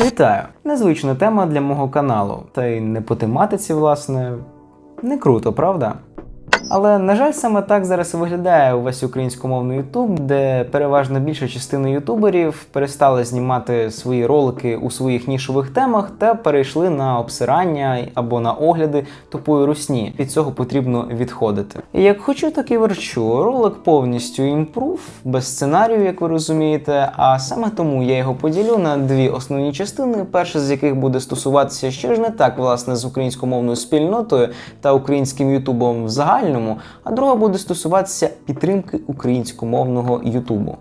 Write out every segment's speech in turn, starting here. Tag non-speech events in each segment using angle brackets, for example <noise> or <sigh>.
Вітаю! Незвична тема для мого каналу. Та й не по тематиці, власне, не круто, правда? Але на жаль, саме так зараз виглядає увесь українськомовний Ютуб, де переважно більша частина ютуберів перестали знімати свої ролики у своїх нішових темах та перейшли на обсирання або на огляди тупої русні. Від цього потрібно відходити. І як хочу, так і верчу. Ролик повністю імпрув, без сценарію, як ви розумієте. А саме тому я його поділю на дві основні частини. Перша з яких буде стосуватися, що ж не так власне з українськомовною спільнотою та українським Ютубом в загальному, а друга буде стосуватися підтримки українськомовного Ютубу.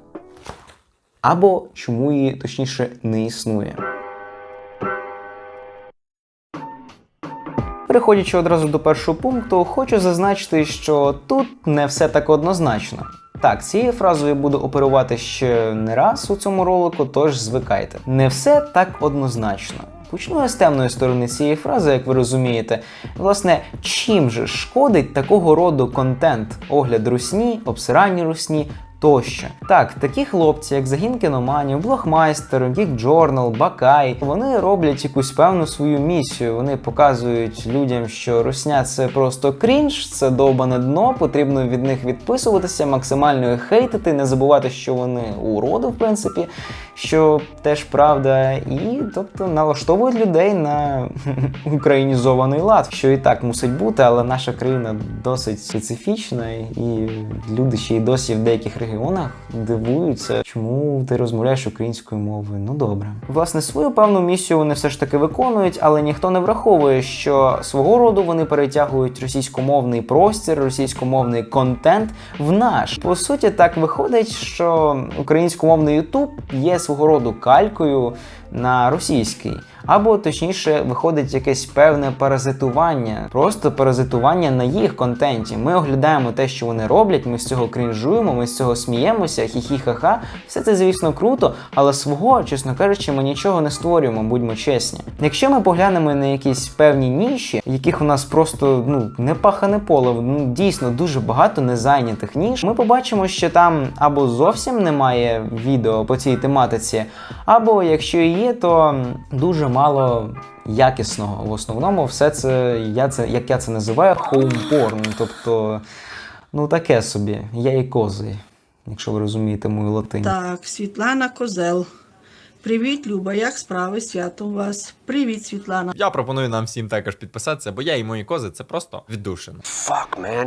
Або чому її точніше не існує. Переходячи одразу до першого пункту, хочу зазначити, що тут не все так однозначно. Так, цією фразою буду оперувати ще не раз у цьому ролику, тож звикайте. Не все так однозначно. Почну з темної сторони цієї фрази, як ви розумієте. Власне, чим же шкодить такого роду контент, огляд русні, обсирання русні тощо. Так, такі хлопці, як Загін кіноманів, Geek Journal, Бакай, вони роблять якусь певну свою місію. Вони показують людям, що русня це просто крінж, це довбане дно, потрібно від них відписуватися, максимально їх хейтити, не забувати, що вони уроди, в принципі, що теж правда, і тобто налаштовують людей на <laughs> українізований лад, що і так мусить бути, але наша країна досить специфічна, і люди ще й досі в деяких регіонах дивуються, чому ти розмовляєш українською мовою. Ну добре. Власне, свою певну місію вони все ж таки виконують, але ніхто не враховує, що свого роду вони перетягують російськомовний простір, російськомовний контент в наш. По суті, так виходить, що українськомовний Ютуб є свого роду калькою на російський. Або точніше виходить якесь певне паразитування, просто паразитування на їх контенті. Ми оглядаємо те, що вони роблять, ми з цього крінжуємо, ми з цього сміємося, хі-хі-ха-ха. Все це, звісно, круто, але свого, чесно кажучи, ми нічого не створюємо, будьмо чесні. Якщо ми поглянемо на якісь певні ніші, яких у нас просто ну не пахане поле, ну дійсно дуже багато незайнятих ніж, ми побачимо, що там або зовсім немає відео по цій тематиці, або якщо і то дуже мало якісного. В основному все це я це як я це називаю хоумпорн. Тобто, ну таке собі, я і кози, якщо ви розумієте мою латинь. Так, Світлана Козел. Привіт, Люба, як справи? Святом вас. Привіт, Світлана. Я пропоную нам всім також підписатися, бо я і мої кози це просто віддушено.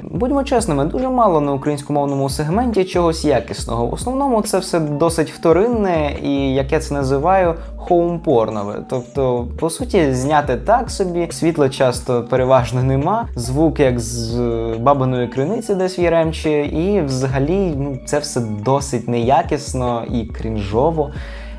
Будьмо чесними, дуже мало на українськомовному сегменті чогось якісного. В основному це все досить вторинне і, як я це називаю, хоумпорнове. Тобто, по суті, зняти так собі, світла часто переважно нема, звук як з е, бабиної криниці десь в Яремчі, і взагалі ну, це все досить неякісно і крінжово.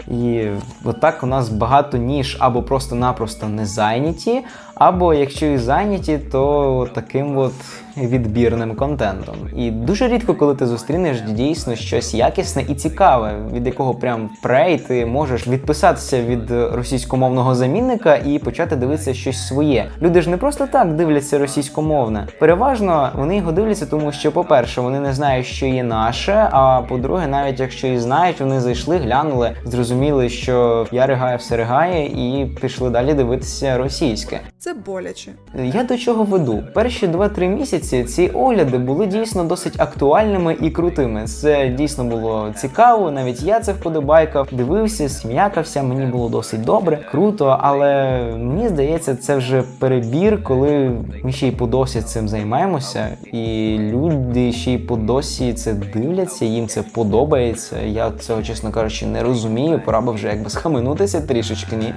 І отак у нас багато ніж або просто-напросто не зайняті, або якщо і зайняті, то таким от відбірним контентом. І дуже рідко, коли ти зустрінеш дійсно щось якісне і цікаве, від якого прям пре, і ти можеш відписатися від російськомовного замінника і почати дивитися щось своє. Люди ж не просто так дивляться російськомовне. Переважно вони його дивляться, тому що, по-перше, вони не знають, що є наше. А по-друге, навіть якщо і знають, вони зайшли, глянули, зрозуміли, що я ригаю, все ригає, і пішли далі дивитися російське. Це боляче. Я до чого веду? Перші 2-3 місяці ці огляди були дійсно досить актуальними і крутими. Це дійсно було цікаво. Навіть я це вподобайкав, дивився, сміякався. Мені було досить добре, круто. Але мені здається, це вже перебір, коли ми ще й по досі цим займаємося, і люди ще й по досі це дивляться, їм це подобається. Я цього, чесно кажучи, не розумію. Пора би вже якби схаменутися трішечки, ні.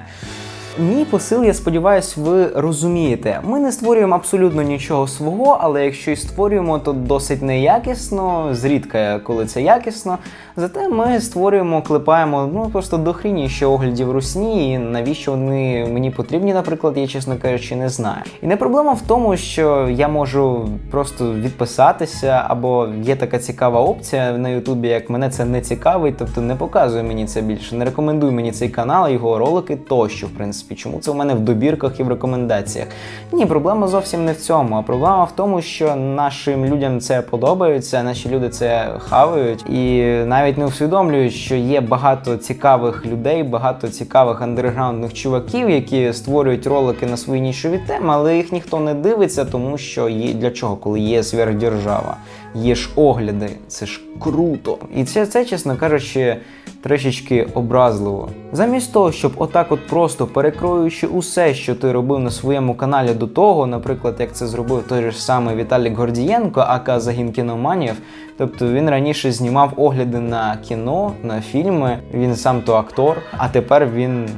Мій посил, я сподіваюся, ви розумієте. Ми не створюємо абсолютно нічого свого, але якщо й створюємо, то досить неякісно, зрідка, коли це якісно. Зате ми створюємо, клепаємо ну просто дохрініще оглядів русні, і навіщо вони мені потрібні, наприклад, я чесно кажучи, не знаю. І не проблема в тому, що я можу просто відписатися, або є така цікава опція на Ютубі, як мене це не цікавить, тобто не показує мені це більше, не рекомендуй мені цей канал, його ролики тощо, в принципі. Принципі, чому це у мене в добірках і в рекомендаціях? Ні, проблема зовсім не в цьому, а проблема в тому, що нашим людям це подобається, наші люди це хавають і навіть не усвідомлюють, що є багато цікавих людей, багато цікавих андерграундних чуваків, які створюють ролики на свої нішові теми, але їх ніхто не дивиться, тому що є для чого, коли є сверхдержава, є ж огляди, це ж круто. І це, це чесно кажучи, трішечки образливо. Замість того, щоб отак, от просто перекроюючи усе, що ти робив на своєму каналі до того, наприклад, як це зробив той ж самий Віталік Гордієнко, ака загін кіноманів. Тобто він раніше знімав огляди на кіно, на фільми. Він сам то актор, а тепер він.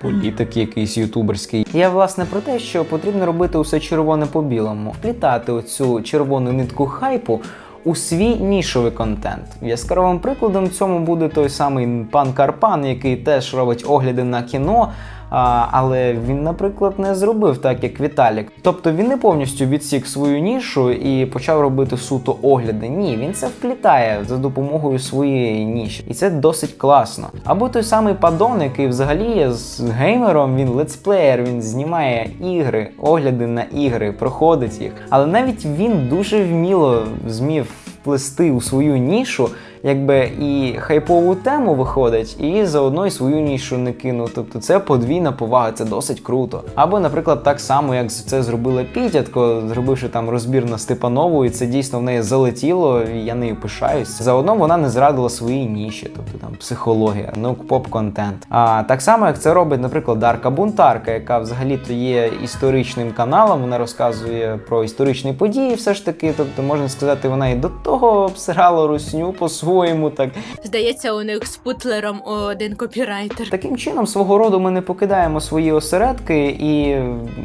Політик якийсь ютуберський. Я власне про те, що потрібно робити усе червоне по білому, вплітати оцю червону нитку хайпу у свій нішовий контент. Яскравим прикладом цьому буде той самий пан Карпан, який теж робить огляди на кіно. А, але він, наприклад, не зробив так, як Віталік. Тобто він не повністю відсік свою нішу і почав робити суто огляди. Ні, він це вплітає за допомогою своєї ніші, і це досить класно. Або той самий падон, який взагалі є з геймером, він летсплеєр, він знімає ігри, огляди на ігри, проходить їх. Але навіть він дуже вміло змів вплести у свою нішу, якби і хайпову тему виходить, і заодно і свою нішу не кинув. Тобто це подвійна повага, це досить круто. Або, наприклад, так само, як це зробила Пітятко, зробивши там розбір на Степанову, і це дійсно в неї залетіло, і я нею пишаюсь. Заодно вона не зрадила свої ніші, тобто там психологія, наук-поп контент. А так само, як це робить, наприклад, Дарка Бунтарка, яка взагалі-то є історичним каналом, вона розказує про історичні події, все ж таки. Тобто, можна сказати, вона і до того обсирала русню по-своєму, так Здається, у них з Путлером один копірайтер. Таким чином, свого роду ми не покидаємо свої осередки, і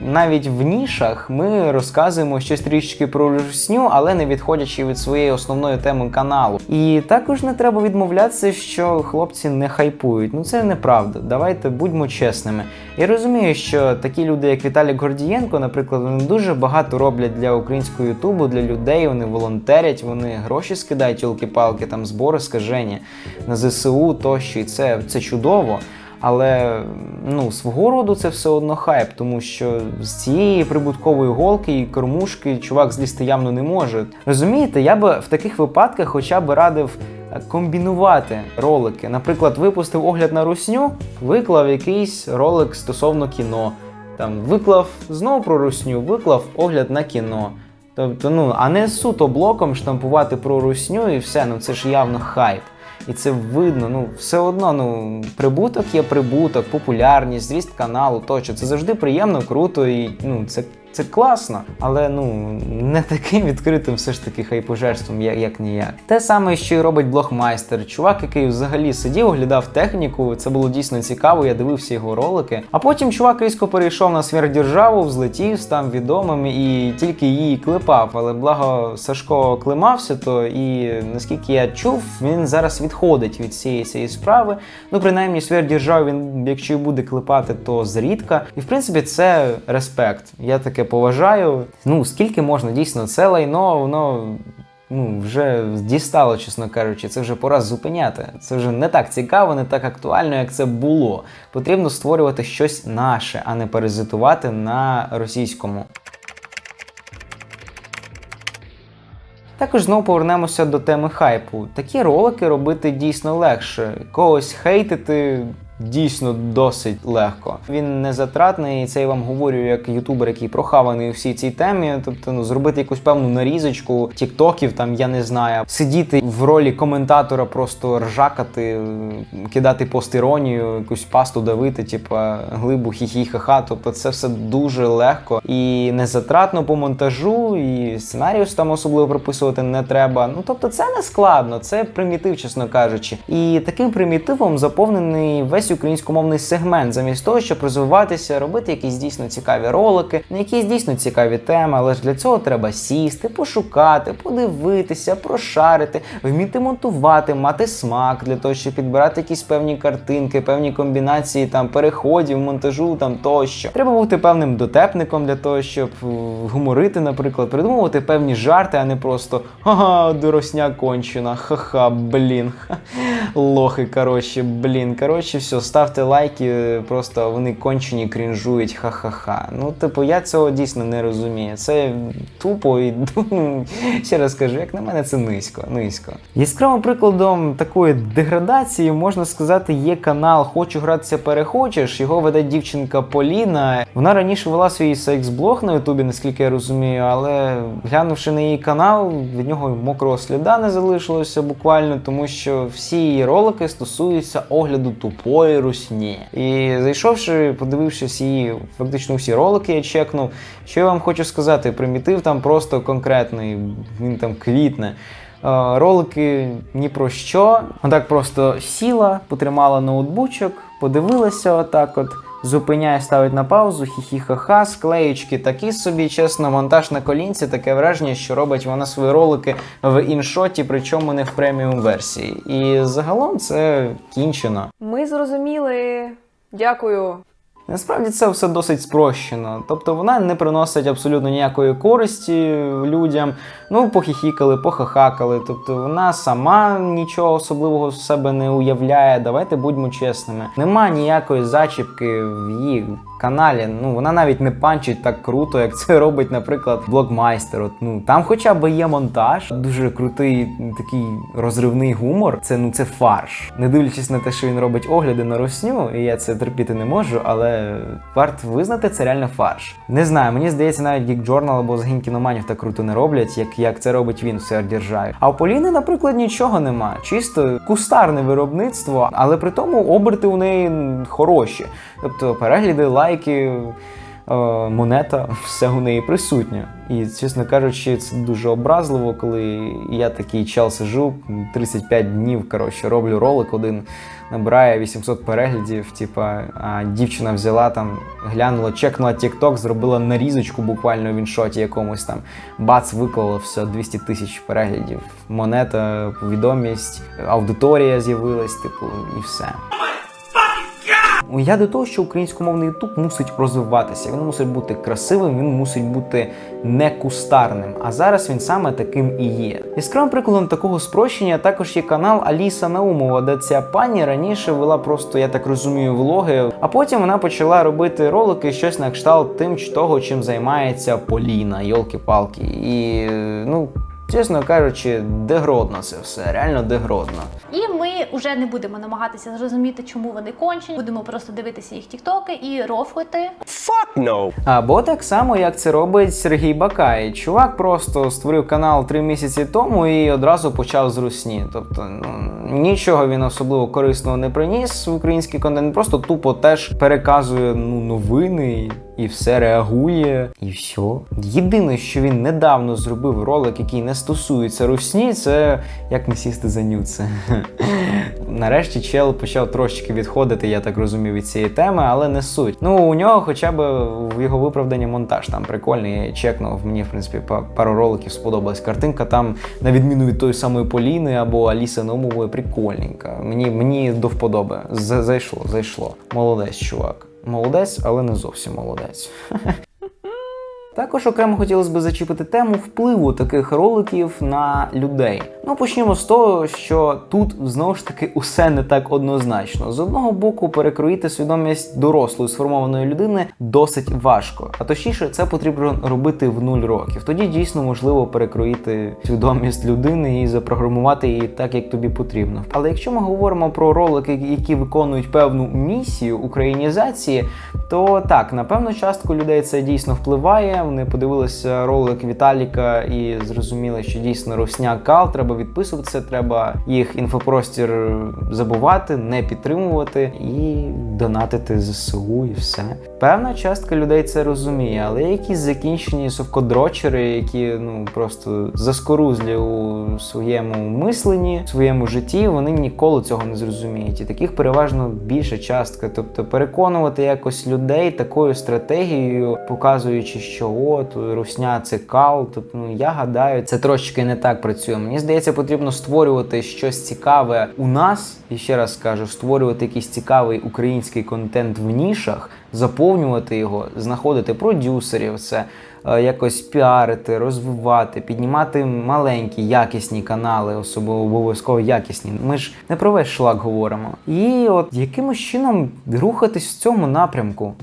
навіть в нішах ми розказуємо щось трішки про русню, але не відходячи від своєї основної теми каналу. І також не треба відмовлятися, що хлопці не хайпують. Ну це неправда. Давайте будьмо чесними. Я розумію, що такі люди, як Віталій Гордієнко, наприклад, вони дуже багато роблять для українського ютубу, для людей. Вони волонтерять, вони гроші скидають, йолки-палки, там збори скажені на ЗСУ тощо, і це, це чудово. Але ну, свого роду це все одно хайп, тому що з цієї прибуткової голки і кормушки чувак злізти явно не може. Розумієте, я би в таких випадках хоча б радив е, комбінувати ролики. Наприклад, випустив огляд на русню, виклав якийсь ролик стосовно кіно. Там виклав знову про русню, виклав огляд на кіно. Тобто, ну, а не суто блоком штампувати про русню і все, ну це ж явно хайп. І це видно, ну все одно, ну прибуток є прибуток, популярність, зріст каналу, тощо. Це завжди приємно, круто і ну це, це класно, але ну не таким відкритим все ж таки хайпожерством, як, як ніяк. Те саме, що й робить блогмайстер. Чувак, який взагалі сидів, оглядав техніку. Це було дійсно цікаво. Я дивився його ролики. А потім чувак різко перейшов на сверхдержаву, взлетів, став відомим і тільки її клепав. Але благо Сашко климався, то і наскільки я чув, він зараз відходить від цієї цієї справи. Ну, принаймні, сверхдержаву він, якщо і буде клепати, то зрідка. І в принципі, це респект. Я таке поважаю. Ну, скільки можна дійсно це лайно, воно. Ну, вже дістало, чесно кажучи, це вже пора зупиняти. Це вже не так цікаво, не так актуально, як це було. Потрібно створювати щось наше, а не паразитувати на російському. Також знову повернемося до теми хайпу. Такі ролики робити дійсно легше. Когось хейтити дійсно досить легко. Він не затратний, і це я вам говорю як ютубер, який прохаваний у всій цій темі. Тобто, ну зробити якусь певну нарізочку, тіктоків, там я не знаю, сидіти в ролі коментатора, просто ржакати, кидати постіронію, якусь пасту давити, типа глибу хі-хі ха-ха. Тобто це все дуже легко і незатратно по монтажу, і сценарію там особливо прописувати не треба. Ну тобто, це не складно, це примітив, чесно кажучи. І таким примітивом заповнений весь українськомовний сегмент, замість того, щоб розвиватися, робити якісь дійсно цікаві ролики, на якісь дійсно цікаві теми. Але ж для цього треба сісти, пошукати, подивитися, прошарити, вміти монтувати, мати смак для того, щоб підбирати якісь певні картинки, певні комбінації там переходів, монтажу там тощо. Треба бути певним дотепником для того, щоб е, гуморити, наприклад, придумувати певні жарти, а не просто ха-ха, доросня кончена, ха-ха, блін, ха. лохи, коротше, блін, коротше, все, ставте лайки, просто вони кончені крінжують, ха-ха-ха. Ну, типу, я цього дійсно не розумію. Це тупо і <laughs> ну, ще раз кажу, як на мене, це низько. низько. Яскравим прикладом такої деградації можна сказати, є канал Хочу гратися перехочеш. Його веде дівчинка Поліна. Вона раніше вела свій секс-блог на Ютубі, наскільки я розумію, але глянувши на її канал, від нього мокрого сліда не залишилося буквально, тому що всі її ролики стосуються огляду тупої русні. І зайшовши, подивившись її фактично всі ролики, я чекнув. Що я вам хочу сказати, примітив там просто конкретний, він там квітне. Е, Ролики ні про що. Отак просто сіла, потримала ноутбучок, подивилася отак от. Зупиняє, ставить на паузу, хі-хі-ха-ха, склеючки такі собі, чесно, монтаж на колінці, таке враження, що робить вона свої ролики в іншоті, причому не в преміум версії. І загалом це кінчено. Ми зрозуміли. Дякую. Насправді це все досить спрощено. Тобто вона не приносить абсолютно ніякої користі людям. Ну, похихікали, похахакали. Тобто вона сама нічого особливого в себе не уявляє. Давайте будьмо чесними. Нема ніякої зачіпки в її каналі. Ну вона навіть не панчить так круто, як це робить, наприклад, блогмайстер. От, ну там хоча б є монтаж, дуже крутий такий розривний гумор. Це ну це фарш. Не дивлячись на те, що він робить огляди на росню, і я це терпіти не можу, але варт визнати, це реально фарш. Не знаю, мені здається, навіть Geek Journal або згін кіноманів так круто не роблять, як, як це робить він в державі. А у Поліни, наприклад, нічого нема. Чисто кустарне виробництво, але при тому оберти у неї хороші. Тобто перегляди, лайки. Е, Монета, <laughs> все у неї присутнє. І, чесно кажучи, це дуже образливо, коли я такий чел сижу 35 днів, коротше, роблю ролик один, набирає 800 переглядів. Типа, а дівчина взяла там, глянула, чекнула TikTok, зробила нарізочку буквально в іншоті якомусь там. Бац, виклала все 200 тисяч переглядів. Монета, відомість, аудиторія з'явилась, типу, і все. Я до того, що українськомовний YouTube мусить розвиватися. Він мусить бути красивим, він мусить бути не кустарним. А зараз він саме таким і є. Яскравим прикладом такого спрощення також є канал Аліса Наумова, де ця пані раніше вела просто, я так розумію, влоги. А потім вона почала робити ролики щось на кшталт тим чи того, чим займається Поліна, йолки-палки. І ну. Чесно кажучи, дегродно це все, реально дегродно. І ми вже не будемо намагатися зрозуміти, чому вони кончені. Будемо просто дивитися їх тіктоки і рофлити. Або так само, як це робить Сергій Бакай. Чувак просто створив канал три місяці тому і одразу почав з русні. Тобто, ну нічого він особливо корисного не приніс в український контент, просто тупо теж переказує ну, новини. І все реагує, і все. Єдине, що він недавно зробив ролик, який не стосується русні, це як не сісти за нюци. <laughs> Нарешті чел почав трошечки відходити, я так розумію, від цієї теми, але не суть. Ну у нього хоча б в його виправданні монтаж там прикольний. Я чекнув. Мені в принципі па- пару роликів сподобалась. Картинка там, на відміну від тої самої Поліни або Аліси Номової, прикольненька. Мені мені до вподоби. Зайшло, зайшло. Молодець, чувак. Молодець, але не зовсім молодець. Також окремо хотілося б зачепити тему впливу таких роликів на людей. Ну почнімо з того, що тут знову ж таки усе не так однозначно. З одного боку, перекроїти свідомість дорослої сформованої людини досить важко. А точніше, це потрібно робити в нуль років. Тоді дійсно можливо перекроїти свідомість людини і запрограмувати її так, як тобі потрібно. Але якщо ми говоримо про ролики, які виконують певну місію українізації, то так, на певну частку людей це дійсно впливає. Вони подивилися ролик Віталіка і зрозуміли, що дійсно русня кал, треба відписуватися, треба їх інфопростір забувати, не підтримувати і донатити ЗСУ і все. Певна частка людей це розуміє, але якісь закінчені совкодрочери, які ну просто заскорузлі у своєму мисленні, в своєму житті, вони ніколи цього не зрозуміють. І таких переважно більша частка. Тобто переконувати якось людей такою стратегією, показуючи, що от русня це кал. Тобто, ну я гадаю, це трошечки не так працює. Мені здається, потрібно створювати щось цікаве у нас. І ще раз скажу, створювати якийсь цікавий український контент в нішах, заповнювати його, знаходити продюсерів, це е, якось піарити, розвивати, піднімати маленькі, якісні канали, особливо обов'язково якісні. Ми ж не про весь шлак говоримо. І от якимось чином рухатись в цьому напрямку.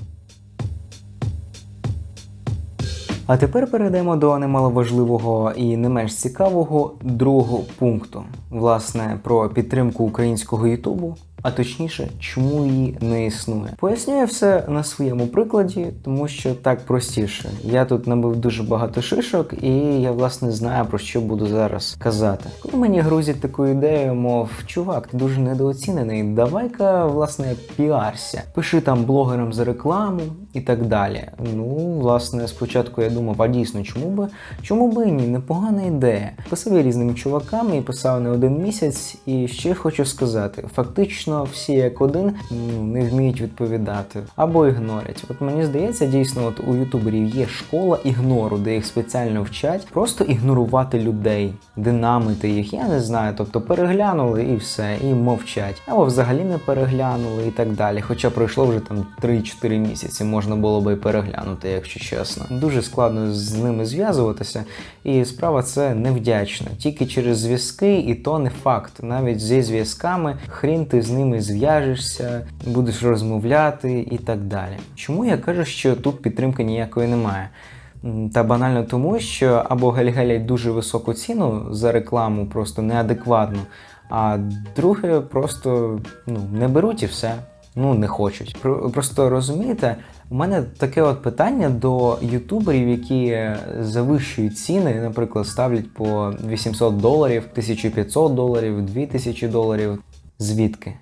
А тепер перейдемо до немаловажливого і не менш цікавого другого пункту, власне, про підтримку українського Ютубу. А точніше, чому її не існує. Пояснюю все на своєму прикладі, тому що так простіше. Я тут набив дуже багато шишок, і я власне знаю про що буду зараз казати. Коли мені грузять таку ідею, мов чувак, ти дуже недооцінений, давай-ка власне піарся, пиши там блогерам за рекламу і так далі. Ну, власне, спочатку я думав, а дійсно, чому би чому би ні? Непогана ідея. Писав я різними чуваками і писав не один місяць. І ще хочу сказати: фактично всі як один ну, не вміють відповідати або ігнорять. От мені здається, дійсно, от у ютуберів є школа ігнору, де їх спеціально вчать просто ігнорувати людей, динамити їх. Я не знаю, тобто переглянули і все, і мовчать, або взагалі не переглянули і так далі. Хоча пройшло вже там 3-4 місяці, можна було би переглянути, якщо чесно. Дуже складно з ними зв'язуватися, і справа це невдячна. Тільки через зв'язки, і то не факт. Навіть зі зв'язками хрін ти з ними зв'яжешся, будеш розмовляти і так далі. Чому я кажу, що тут підтримки ніякої немає? Та банально тому, що або гальгалять дуже високу ціну за рекламу, просто неадекватну, а друге просто ну, не беруть і все. Ну, не хочуть. Просто розумієте, у мене таке от питання до ютуберів, які завищують ціни, наприклад, ставлять по 800 доларів, 1500 доларів, 2000 доларів. Звідки?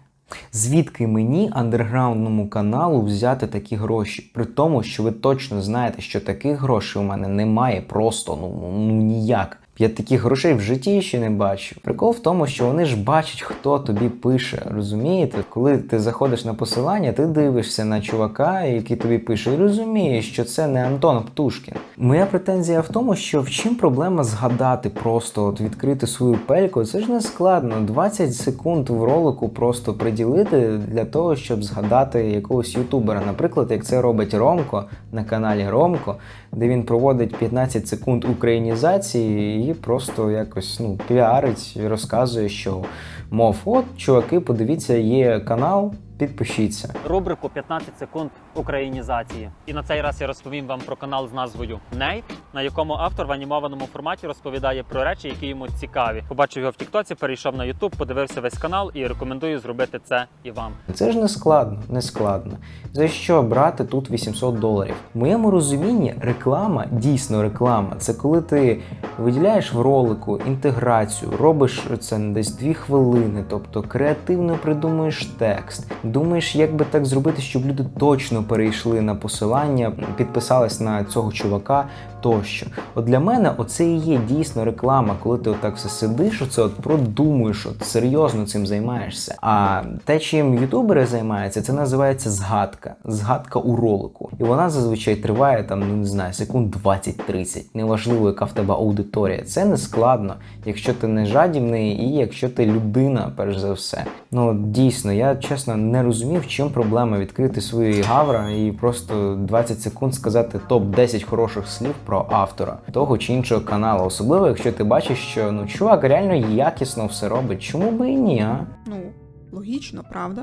Звідки мені, андерграундному каналу, взяти такі гроші? При тому, що ви точно знаєте, що таких грошей у мене немає просто ну, ну ніяк. Я таких грошей в житті ще не бачив. Прикол в тому, що вони ж бачать, хто тобі пише. Розумієте? Коли ти заходиш на посилання, ти дивишся на чувака, який тобі пише, і розумієш, що це не Антон Птушкін. Моя претензія в тому, що в чим проблема згадати просто, от відкрити свою пельку, це ж не складно. 20 секунд в ролику просто приділити для того, щоб згадати якогось ютубера. Наприклад, як це робить Ромко на каналі Ромко, де він проводить 15 секунд українізації і просто якось ну, піарить, розказує, що мов, от, чуваки, подивіться, є канал, підпишіться. рубрику 15 секунд українізації. І на цей раз я розповім вам про канал з назвою Нейт, на якому автор в анімованому форматі розповідає про речі, які йому цікаві. Побачив його в Тіктоці, перейшов на Ютуб, подивився весь канал і рекомендую зробити це і вам. Це ж не складно, не складно. За що брати тут 800 доларів? В моєму розумінні реклама, дійсно реклама, це коли ти виділяєш в ролику інтеграцію, робиш це десь 2 хвилини, тобто креативно придумуєш текст, думаєш, як би так зробити, щоб люди точно перейшли на посилання, підписались на цього чувака тощо. От для мене оце і є дійсно реклама, коли ти отак все сидиш, оце от продумуєш, от серйозно цим займаєшся. А те, чим ютубери займаються, це називається згадка. Згадка у ролику. І вона зазвичай триває там, ну не знаю, секунд 20-30. Неважливо, яка в тебе аудиторія. Це не складно, якщо ти не жадібний і якщо ти людина, перш за все. Ну дійсно, я чесно не розумів, чим проблема відкрити свої гавра і просто 20 секунд сказати топ 10 хороших слів про автора того чи іншого каналу. Особливо, якщо ти бачиш, що ну чувак реально якісно все робить. Чому би і ні, а? Ну, логічно, правда?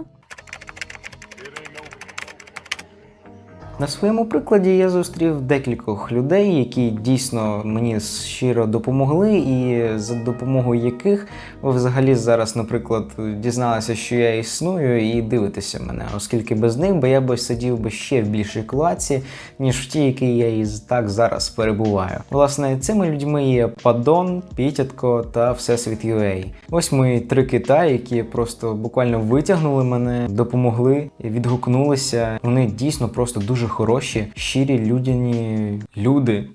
На своєму прикладі я зустрів декількох людей, які дійсно мені щиро допомогли, і за допомогою яких ви взагалі зараз, наприклад, дізналися, що я існую, і дивитеся мене, оскільки без них би я би сидів би ще в більшій клаці, ніж в тій, якій я і так зараз перебуваю. Власне, цими людьми є Падон, Пітятко та Всесвіт UA. Ось мої три кита, які просто буквально витягнули мене, допомогли, відгукнулися. Вони дійсно просто дуже хороші, щирі, людяні люди.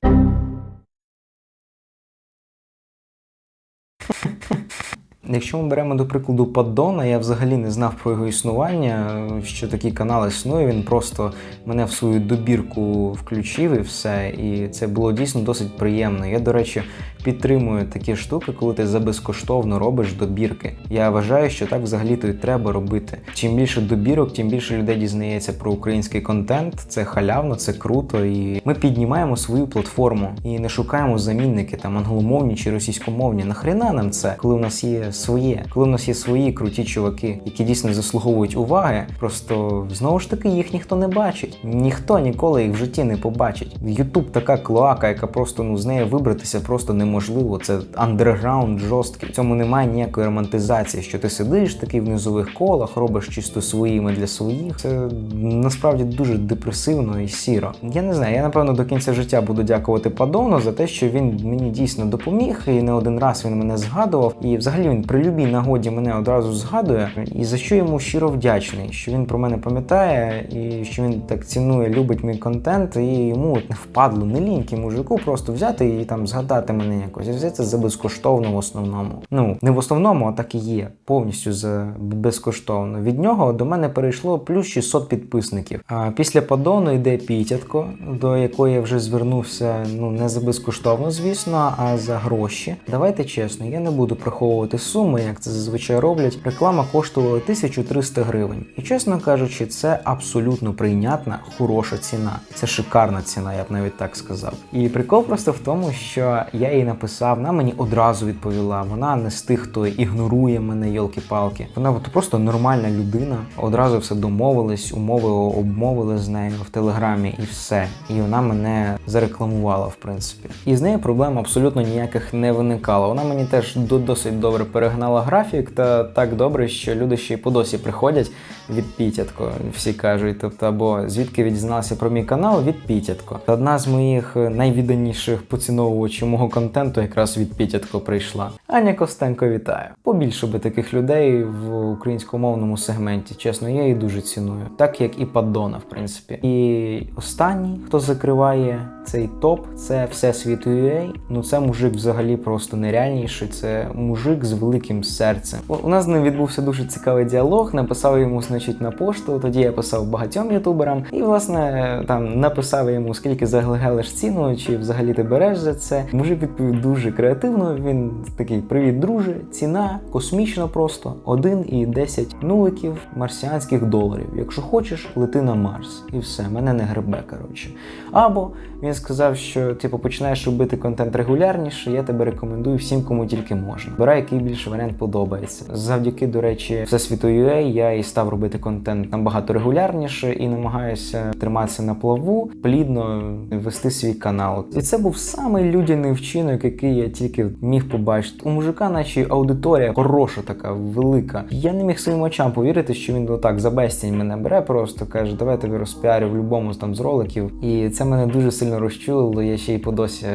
Якщо ми беремо до прикладу Паддона, я взагалі не знав про його існування, що такий канал існує. Він просто мене в свою добірку включив і все. І це було дійсно досить приємно. Я, до речі, підтримую такі штуки, коли ти за безкоштовно робиш добірки. Я вважаю, що так взагалі-то і треба робити. Чим більше добірок, тим більше людей дізнається про український контент. Це халявно, це круто. І ми піднімаємо свою платформу і не шукаємо замінники там англомовні чи російськомовні. Нахрена нам це, коли у нас є своє, коли у нас є свої круті чуваки, які дійсно заслуговують уваги. Просто знову ж таки їх ніхто не бачить. Ніхто ніколи їх в житті не побачить. Ютуб така клоака, яка просто ну з нею вибратися просто неможливо. Це андерграунд жорсткий. В цьому немає ніякої романтизації. Що ти сидиш такий в низових колах, робиш чисто своїми для своїх. Це насправді дуже депресивно і сіро. Я не знаю. Я напевно до кінця життя буду дякувати Падону за те, що він мені дійсно допоміг, і не один раз він мене згадував. І взагалі він при любій нагоді мене одразу згадує. І за що йому щиро вдячний, що він про мене пам'ятає, і що він так цінує, любить мій контент, і йому от не впадло, не ліньки мужику, просто взяти і там згадати мене якось. І взяти за безкоштовно в основному. Ну не в основному, а так і є. Повністю за безкоштовно. Від нього до мене перейшло плюс 600 підписників. А після подону йде Пітятко, до якої я вже звернувся ну не за безкоштовно, звісно, а за гроші. Давайте чесно, я не буду приховувати суми, як це зазвичай роблять. Реклама коштувала 1300 гривень. І чесно кажучи, це абсолютно прийнятна, хороша ціна. Це шикарна ціна, я б навіть так сказав. І прикол просто в тому, що я їй написав, вона мені одразу відповіла. Вона не з тих, хто ігнорує мене, йолки-палки. Вона от просто нормальна людина. Одразу все домовились, умови обмовили з нею в телеграмі і все. І вона мене зарекламувала, в принципі. І з нею проблем абсолютно ніяких не виникало. Вона мені теж досить добре перегнала графік, та так добре, що люди ще й по досі приходять від Пітятко. Всі кажуть, тобто, або звідки відізналися про мій канал від Пітятко. Одна з моїх е, найвідданіших поціновувачів мого контенту якраз від Пітятко прийшла. Аня Костенко, вітаю. Побільше би таких людей в українськомовному сегменті. Чесно, я її дуже ціную, так як і Паддона, в принципі. І останній, хто закриває цей топ, це Всесвіт UA. Ну це мужик взагалі просто нереальніший. Це мужик з великим серцем. У- нас з ним відбувся дуже цікавий діалог. Написав йому, значить, на пошту. Тоді я писав багатьом ютуберам, і власне там написав йому, скільки заглегелиш ціну, чи взагалі ти береш за це. Мужик відповів дуже креативно. Він такий: Привіт, друже, ціна космічна просто 1 і 10 нуликів марсіанських доларів. Якщо хочеш, лети на Марс. І все, мене не гребе, коротше. Або він сказав, що типу починаєш робити контент регулярніше, я тебе рекомендую всім, кому тільки можна. Бирай, який більше варіант подобається. Завдяки, до речі, Всесвіту UA я і став робити контент набагато регулярніше і намагаюся триматися на плаву, плідно вести свій канал. І це був самий людяний вчинок, який я тільки міг побачити. У мужика, наче аудиторія хороша, така велика. Я не міг своїм очам повірити, що він отак за безцінь мене бере, просто каже, давай тобі розпіарю в з там з роликів. І це мене дуже сильно розчулило. Я ще й по досі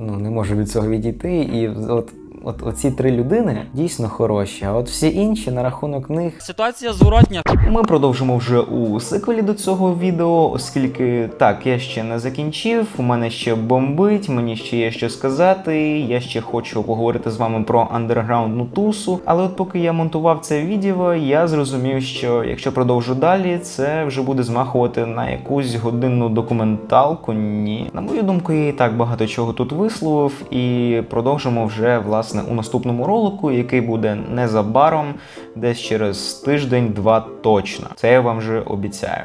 ну, не можу від цього відійти. І от. От оці три людини дійсно хороші, а от всі інші на рахунок них Ситуація зворотня. Ми продовжимо вже у сиквелі до цього відео, оскільки так, я ще не закінчив, у мене ще бомбить, мені ще є що сказати. Я ще хочу поговорити з вами про андерграундну тусу. Але от поки я монтував це відео, я зрозумів, що якщо продовжу далі, це вже буде змахувати на якусь годинну документалку. Ні, на мою думку, я і так багато чого тут висловив, і продовжимо вже власне у наступному ролику, який буде незабаром, десь через тиждень-два точно. Це я вам вже обіцяю.